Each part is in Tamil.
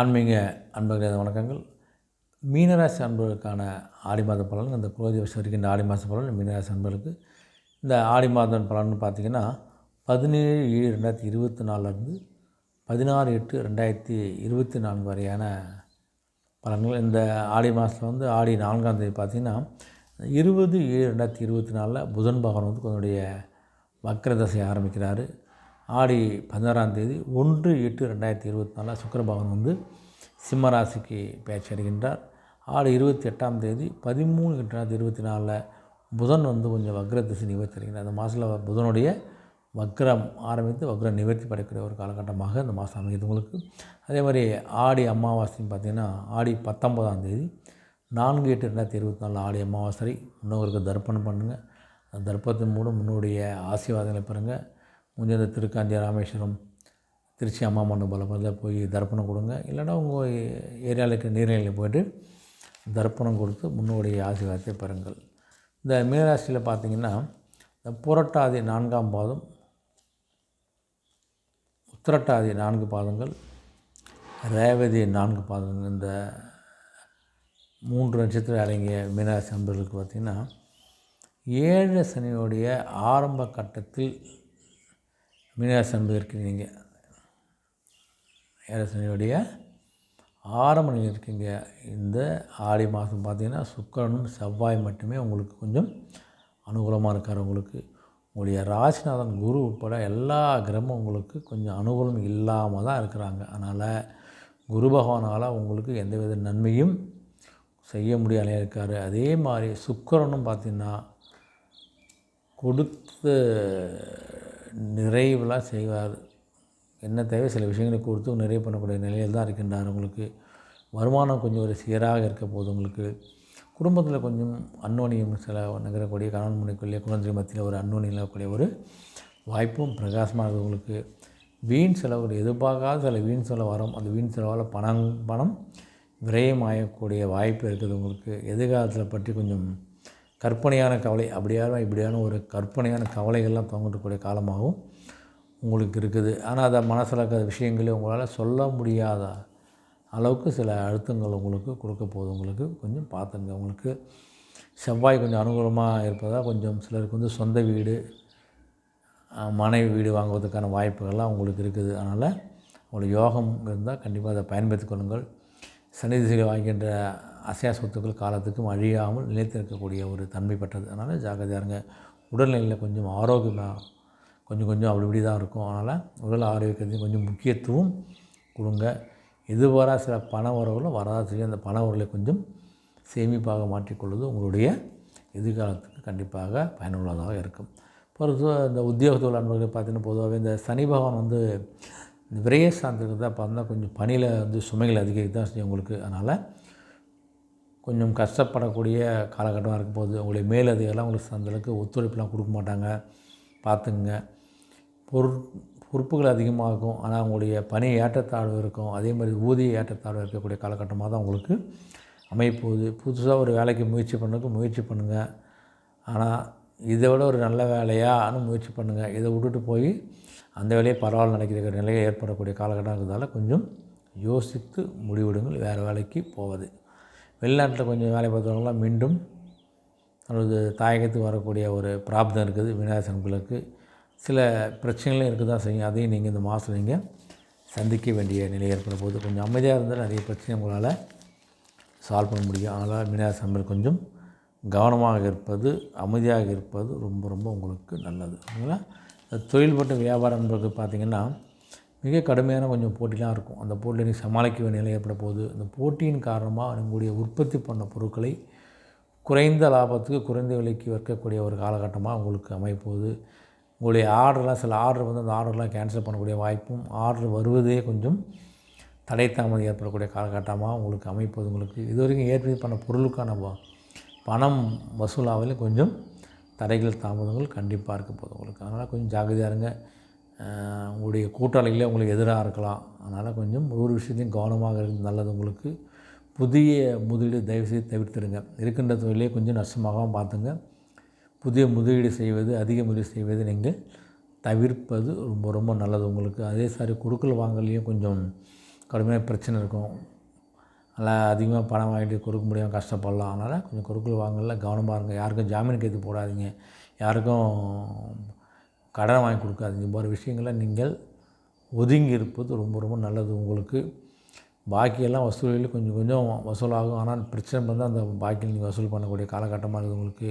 ஆன்மீக அன்பர்களே வணக்கங்கள். மீனராசி அன்பர்களுக்கான ஆடி மாத பலன் இந்த குரோதி வருஷம் வரைக்கும் இந்த ஆடி மாத பலன் மீனராசி அன்பர்களுக்கு. இந்த ஆடி மாதம் பலன் பார்த்திங்கன்னா பதினேழு ஏழு ரெண்டாயிரத்தி இருபத்தி நாலுலேருந்து பதினாறு எட்டு ரெண்டாயிரத்தி இருபத்தி நான்கு வரையான பலன்கள். இந்த ஆடி மாதத்தில் வந்து ஆடி நான்காம் தேதி பார்த்திங்கன்னா இருபது ஏழு ரெண்டாயிரத்தி இருபத்தி நாலில் புதன் பகவான் வந்து தன்னுடைய வக்கர தசை ஆரம்பிக்கிறாரு. ஆடி பதினாறாம் தேதி ஒன்று எட்டு ரெண்டாயிரத்தி இருபத்தி நாலில் சுக்கரபகவான் வந்து சிம்மராசிக்கு பேச்சு அடைகின்றார். ஆடி இருபத்தி எட்டாம் தேதி பதிமூணு எட்டு இருபத்தி நாலில் புதன் வந்து கொஞ்சம் வக்ர திசை நிவர்த்தி அடைகின்றார் அந்த மாதத்தில் புதனுடைய வக்ரம் ஆரம்பித்து வக்ரம் நிவர்த்தி படைக்கூடிய ஒரு காலகட்டமாக இந்த மாதம் அமைகிறது உங்களுக்கு. அதே மாதிரி ஆடி அமாவாசைன்னு பார்த்திங்கன்னா ஆடி பத்தொம்போதாம் தேதி நான்கு எட்டு ரெண்டாயிரத்தி இருபத்தி நாலு ஆடி அமாவாசை முன்னோருக்கு தர்ப்பணம் பண்ணுங்கள் அந்த தர்ப்பத்தின் மூலம் முன்னோடைய ஆசீர்வாதங்களை பெறுங்கள் முடிஞ்ச திருக்காஞ்சி ராமேஸ்வரம் திருச்சி அம்மா மண்ணு பலப்பதில் போய் தர்ப்பணம் கொடுங்க. இல்லைன்னா உங்கள் ஏரியாவில் இருக்க நீர்நிலையில் போய்ட்டு தர்ப்பணம் கொடுத்து முன்னோடைய ஆசீர்வாதத்தை பெறுங்கள். இந்த மீனராசியில் பார்த்திங்கன்னா இந்த புரட்டாதி நான்காம் பாதம் உத்திரட்டாதி நான்கு பாதங்கள் ரேவதி நான்கு பாதங்கள். இந்த மூன்று நட்சத்திரம் அடங்கிய மீனராசி நண்பர்களுக்கு பார்த்திங்கன்னா ஏழு சனியோடைய ஆரம்ப கட்டத்தில் மீனராசி என்பது இருக்கிறீங்க ஏழு ஆரம்ப நிலை இருக்கீங்க. இந்த ஆடி மாதம் பார்த்திங்கன்னா சுக்கரனும் செவ்வாய் மட்டுமே உங்களுக்கு கொஞ்சம் அனுகூலமாக இருக்கார் உங்களுக்கு. உங்களுடைய ராசிநாதன் குரு உட்பட எல்லா கிரகமும் உங்களுக்கு கொஞ்சம் அனுகூலம் இல்லாமல் தான் இருக்கிறாங்க. அதனால் குரு பகவானால் உங்களுக்கு எந்தவித நன்மையும் செய்ய முடியாத இருக்கார். அதே மாதிரி சுக்கரனும் பார்த்திங்கன்னா கொடுத்த நிறைவலாக செய்வார். என்ன தேவை? சில விஷயங்களை கொடுத்து நிறைவு பண்ணக்கூடிய நிலையில் தான் இருக்கின்றார் உங்களுக்கு. வருமானம் கொஞ்சம் ஒரு சீராக இருக்க போது உங்களுக்கு. குடும்பத்தில் கொஞ்சம் அன்னோனியம் சில நகரக்கூடிய கணவன் முனைக்குள்ளே குழந்தை மத்தியில் ஒரு அன்னோனியம் இருக்கக்கூடிய ஒரு வாய்ப்பும் பிரகாசமாக உங்களுக்கு. வீண் செலவுகள் எதிர்பார்க்காத சில வீண் செலவு வரும். அந்த வீண் செலவால் பணம் பணம் விரயமாகக்கூடிய வாய்ப்பு இருக்குது உங்களுக்கு. எதிர்காலத்தில் பற்றி கொஞ்சம் கற்பனையான கவலை அப்படியான இப்படியான ஒரு கற்பனையான கவலைகள்லாம் தொங்கக்கூடிய காலமாகவும் உங்களுக்கு இருக்குது. ஆனால் அதை மனசில் இருக்கிற விஷயங்களே உங்களால் சொல்ல முடியாத அளவுக்கு சில அழுத்தங்கள் உங்களுக்கு கொடுக்க போகுது. உங்களுக்கு கொஞ்சம் பார்த்துங்க உங்களுக்கு செவ்வாய் கொஞ்சம் அனுகூலமாக இருப்பதால் கொஞ்சம் சிலருக்கு வந்து சொந்த வீடு மனைவி வீடு வாங்குவதற்கான வாய்ப்புகள்லாம் உங்களுக்கு இருக்குது. அதனால் உங்களுக்கு யோகம் இருந்தால் கண்டிப்பாக அதை பயன்படுத்தி கொள்ளுங்கள். சனி திசையில் வாங்கின்ற அசையா சொத்துக்கள் காலத்துக்கும் அழியாமல் நிலைத்திருக்கக்கூடிய ஒரு தன்மை பெற்றது. அதனால் ஜாக்கிரதையாக இருங்க. உடல்நிலையில் கொஞ்சம் ஆரோக்கியமாக கொஞ்சம் கொஞ்சம் அப்படி இப்படி தான் இருக்கும். அதனால் உடல் ஆரோக்கியத்தையும் கொஞ்சம் முக்கியத்துவம் கொடுங்க. எதிர்பாரா சில பண உறவுகளும் வராத செய்ய அந்த பண உறவுகளை கொஞ்சம் சேமிப்பாக மாற்றிக்கொள்வது உங்களுடைய எதிர்காலத்துக்கு கண்டிப்பாக பயனுள்ளதாக இருக்கும். பொறுத்து இந்த உத்தியோகத்தோல் அன்பர்கள் பார்த்தீங்கன்னா பொதுவாகவே இந்த சனி பகவான் வந்து இந்த விரயஸ்தானத்துக்கு தான் பார்த்தா கொஞ்சம் பணியில் வந்து சுமைகள் அதிகரிக்க தான் செய்யும் உங்களுக்கு. அதனால் கொஞ்சம் கஷ்டப்படக்கூடிய காலகட்டமாக இருக்கும் போது உங்களுடைய மேலதிகாரிலாம் உங்களுக்கு அந்தளவுக்கு ஒத்துழைப்புலாம் கொடுக்க மாட்டாங்க. பார்த்துங்க பொருட் பொறுப்புகள் அதிகமாகும். ஆனால் உங்களுடைய பணி ஏற்றத்தாழ்வு இருக்கும். அதே மாதிரி ஊதிய ஏற்றத்தாழ்வு இருக்கக்கூடிய காலகட்டமாக தான் உங்களுக்கு அமைப்போகுது புதுசாக ஒரு வேலைக்கு முயற்சி பண்ணுறதுக்கு முயற்சி பண்ணுங்கள் ஆனால் இதை விட ஒரு நல்ல வேலையான்னு முயற்சி பண்ணுங்கள் இதை விட்டுட்டு போய் அந்த வேலையை பரவாயில்ல நினைக்கிற நிலையை ஏற்படக்கூடிய காலகட்டம் இருக்கிறதால கொஞ்சம் யோசித்து முடிவிடுங்கள். வேறு வேலைக்கு போவது வெளிநாட்டில் கொஞ்சம் வேலை பார்த்தவங்களாம் மீண்டும் அல்லது தாயகத்துக்கு வரக்கூடிய ஒரு பிராப்தம் இருக்குது விநாயகர்களுக்கு சில பிரச்சனைகளும் இருக்க தான் செய்யும். அதையும் நீங்கள் இந்த மாதம் நீங்கள் சந்திக்க வேண்டிய நிலை ஏற்படும் போது கொஞ்சம் அமைதியாக இருந்தால் நிறைய பிரச்சனை உங்களால் சால்வ் பண்ண முடியும். அதனால் விநாயகர் கொஞ்சம் கவனமாக இருப்பது அமைதியாக இருப்பது ரொம்ப ரொம்ப உங்களுக்கு நல்லது. ஓகேங்களா தொழில்பட்ட வியாபாரம் என்பது பார்த்திங்கன்னா மிக கடுமையான கொஞ்சம் போட்டிலாம் இருக்கும். அந்த போட்டியில் நீங்கள் சமாளிக்க வேண்டிய நிலை ஏற்பட போகுது. அந்த போட்டியின் காரணமாக உங்களுடைய உற்பத்தி பண்ண பொருட்களை குறைந்த லாபத்துக்கு குறைந்த விலைக்கு விற்கக்கூடிய ஒரு காலகட்டமாக உங்களுக்கு அமைப்போகுது உங்களுடைய ஆர்டர்லாம் சில ஆர்டர் வந்து அந்த ஆர்டர்லாம் கேன்சல் பண்ணக்கூடிய வாய்ப்பும் ஆர்டர் வருவதே கொஞ்சம் தடை தாமதம் ஏற்படக்கூடிய காலகட்டமாக உங்களுக்கு அமைப்பது உங்களுக்கு. இது வரைக்கும் ஏற்பாடு பண்ண பொருளுக்கான பணம் வசூலாவதில் கொஞ்சம் தடைகள் தாமதங்கள் கண்டிப்பாக இருக்க போகுது உங்களுக்கு. அதனால் கொஞ்சம் ஜாகிரதையாக இருங்க. உங்களுடைய கூட்டாளிகளே உங்களுக்கு எதிராக இருக்கலாம். அதனால் கொஞ்சம் ஒரு விஷயத்தையும் கவனமாக இருந்து நல்லது உங்களுக்கு. புதிய முதலீடு தயவுசெய்து தவிர்த்துடுங்க. இருக்கின்ற தொழிலே கொஞ்சம் நஷ்டமாகவும் பார்த்துங்க. புதிய முதலீடு செய்வது அதிக முதலீடு செய்வது நீங்கள் தவிர்ப்பது ரொம்ப ரொம்ப நல்லது உங்களுக்கு. அதே சாரி கொடுக்கல் வாங்கலையும் கொஞ்சம் கடுமையாக பிரச்சனை இருக்கும். நல்லா அதிகமாக பணம் வாங்கிட்டு கொடுக்க முடியாமல் கஷ்டப்படலாம். அதனால் கொஞ்சம் கொடுக்கல் வாங்கல கவனமாக இருங்க. யாருக்கும் ஜாமீன் கைது போடாதீங்க. யாருக்கும் கடன் வாங்கி கொடுக்காதீங்க. போகிற விஷயங்களை நீங்கள் ஒதுங்கி இருப்பது ரொம்ப ரொம்ப நல்லது. உங்களுக்கு பாக்கியெல்லாம் வசூலில் கொஞ்சம் கொஞ்சம் வசூலாகும். ஆனால் பிரச்சனை பண்ணால் அந்த பாக்கியில் நீங்கள் வசூல் பண்ணக்கூடிய காலகட்டமாக இருக்குது உங்களுக்கு.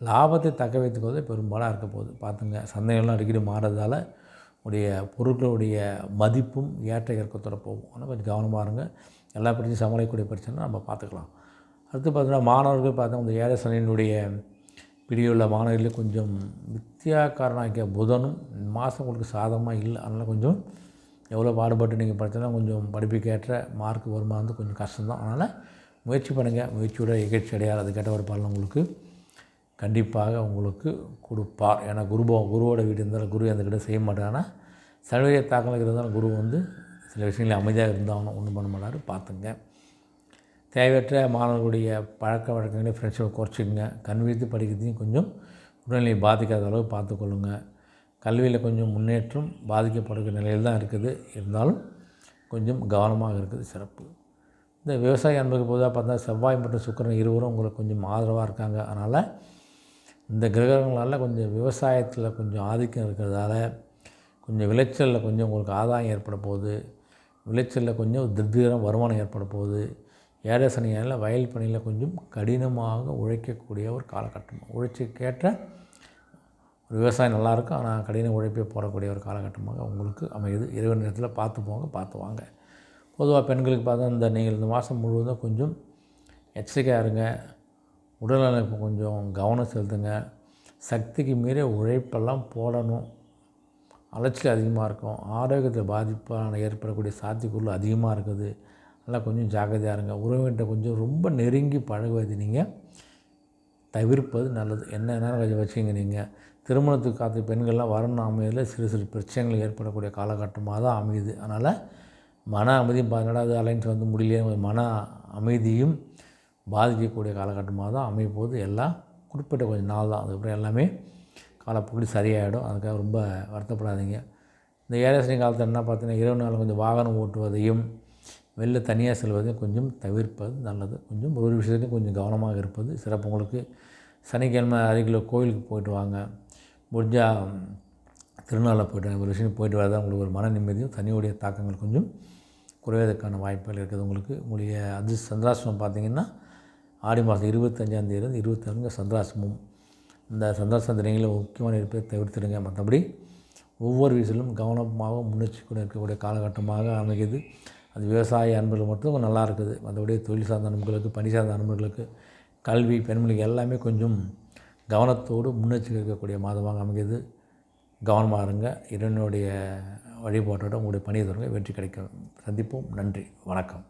லாபத்தை தக்க வைத்துக்கொள்வது பெரும்பாலாக இருக்க போகுது. பார்த்துங்க சந்தைகள்லாம் அடிக்கடி மாறதால் உடைய பொருட்களுடைய மதிப்பும் ஏற்ற இறக்கத்தோட போகும். ஆனால் கொஞ்சம் கவனமாக இருங்க. எல்லா பிரச்சனையும் சமாளிக்கக்கூடிய பிரச்சனை நம்ம பார்த்துக்கலாம். அடுத்து பார்த்தீங்கன்னா மாணவர்கள் பார்த்தா இந்த ஏழை சனியினுடைய பிடியுள்ள மாணவர்கள் கொஞ்சம் வித்தியாக்காரனாகிய புதனும் மாதம் உங்களுக்கு சாதகமாக இல்லை. அதனால் கொஞ்சம் எவ்வளோ பாடுபட்டு நீங்கள் படித்தாலும் கொஞ்சம் படிப்புக்கேற்ற மார்க் வருமா வந்து கொஞ்சம் கஷ்டம்தான். அதனால் முயற்சி பண்ணுங்கள் முயற்சியோட இகழ்ச்சி அடையாது அது கேட்ட ஒரு பலன் உங்களுக்கு கண்டிப்பாக உங்களுக்கு கொடுப்பார். ஏன்னா குருபோ குருவோட வீடு இருந்தாலும் குரு எந்த கிட்ட செய்ய மாட்டாங்கன்னா சலுகை தாக்கல் இருந்தாலும் குரு வந்து சில விஷயங்களில் அமைதியாக இருந்தாலும் ஒன்றும் பண்ண மாட்டார். பார்த்துங்க. தேவையற்ற மாணவர்களுடைய பழக்க வழக்கங்களை ஃப்ரெண்ட்ஷிப்பை குறைச்சிக்கங்க. கண் விழித்து படிக்கிறதையும் கொஞ்சம் உடல்நிலையை பாதிக்காத அளவு பார்த்துக்கொள்ளுங்க கல்வியில் கொஞ்சம் முன்னேற்றம் பாதிக்கப்படுகிற நிலையில் தான் இருக்குது. இருந்தாலும் கொஞ்சம் கவனமாக இருக்குது சிறப்பு. இந்த விவசாய அன்புக்கு பொதுவாக பார்த்தா செவ்வாய் மற்றும் சுக்கிரன் இருவரும் உங்களுக்கு கொஞ்சம் ஆதரவாக இருக்காங்க. அதனால் இந்த கிரகங்களால் கொஞ்சம் விவசாயத்தில் கொஞ்சம் ஆதிக்கம் இருக்கிறதால கொஞ்சம் விளைச்சலில் கொஞ்சம் உங்களுக்கு ஆதாயம் ஏற்பட போகுது. விளைச்சலில் கொஞ்சம் திருப்திகரம் வருமானம் ஏற்பட போகுது. ஏரசனியில் வயல் பணியில் கொஞ்சம் கடினமாக உழைக்கக்கூடிய ஒரு காலகட்டம். உழைச்சிக்கேற்ற ஒரு விவசாயம் நல்லாயிருக்கும். ஆனால் கடின உழைப்பே போடக்கூடிய ஒரு காலகட்டமாக உங்களுக்கு அமையுது. இரவு நேரத்தில் பார்த்து போங்க பார்த்து வாங்க. பொதுவாக பெண்களுக்கு பார்த்தா இந்த நீங்கள் இந்த மாதம் முழுவதும் கொஞ்சம் எச்சரிக்கையாக இருங்க. உடல்நலப்பு கொஞ்சம் கவனம் செலுத்துங்க. சக்திக்கு மீறி உழைப்பெல்லாம் போடணும். அலைச்சல் அதிகமாக இருக்கும். ஆரோக்கியத்தில் பாதிப்பான ஏற்படக்கூடிய சாத்தியக்குள்ள அதிகமாக இருக்குது. நல்லா கொஞ்சம் ஜாக்கிரதையாக இருங்க. உறவுகிட்ட கொஞ்சம் ரொம்ப நெருங்கி பழகுவது நீங்கள் தவிர்ப்பது நல்லது. என்ன நேரம் கொஞ்சம் நீங்கள் திருமணத்துக்கு காத்த பெண்கள்லாம் வரணும் அமையதில் சிறு சிறு பிரச்சனைகள் ஏற்படக்கூடிய காலகட்டமாக தான் அமையுது. அதனால் மன அமைதியும் பதினெடாவது அலைன்ஸ் வந்து முடியலையே மன அமைதியும் பாதிக்கக்கூடிய காலகட்டமாக தான் அமைப்போது எல்லாம் குறிப்பிட்ட கொஞ்சம் நாள் தான். அதுக்கப்புறம் எல்லாமே காலப்போக்கில் சரியாயிடும். அதுக்காக ரொம்ப வருத்தப்படாதீங்க. இந்த ஏழரை காலத்தில் என்ன பார்த்தீங்கன்னா இரவு நாள் கொஞ்சம் வாகனம் ஓட்டுவதையும் வெளில தனியாக செல்வதையும் கொஞ்சம் தவிர்ப்பது நல்லது. கொஞ்சம் ஒரு ஒரு விஷயத்துலையும் கொஞ்சம் கவனமாக இருப்பது சிறப்பு. உங்களுக்கு சனிக்கிழமை அருகில் கோயிலுக்கு போயிட்டு வாங்க. முடிஞ்சால் திருநாளில் போய்ட்டு ஒரு விஷயம் போயிட்டு வரதான் உங்களுக்கு ஒரு மன நிம்மதியும் தனியுடைய தாக்கங்கள் கொஞ்சம் குறைவதற்கான வாய்ப்புகள் இருக்குது உங்களுக்கு. உங்களுடைய அது சந்திராசிரமம் பார்த்தீங்கன்னா ஆடி மாதம் இருபத்தஞ்சாந்தேதி இருபத்தாறுங்க சந்திராசிரமம் இந்த சந்திராசிரம தினங்களில் முக்கியமான இருப்பதை தவிர்த்துடுங்க. மற்றபடி ஒவ்வொரு விஷயத்திலும் கவனமாக முன்னெச்சரி கூட இருக்கக்கூடிய காலகட்டமாக அமைகிறது. அது விவசாய அன்பர்கள் மட்டும் நல்லா இருக்குது. மற்றபடி தொழில் சார்ந்த நண்பர்களுக்கு பணி சார்ந்த நண்பர்களுக்கு கல்வி பெண்மணிக்கு எல்லாமே கொஞ்சம் கவனத்தோடு முன்னெச்சரிக்கை இருக்கக்கூடிய மாதமாக அமைகிறது. கவனமாக இருங்க. இறைவனுடைய வழிபாட்டோட உங்களுடைய பணியை தொடங்க வெற்றி கிடைக்கும். சந்திப்போம். நன்றி. வணக்கம்.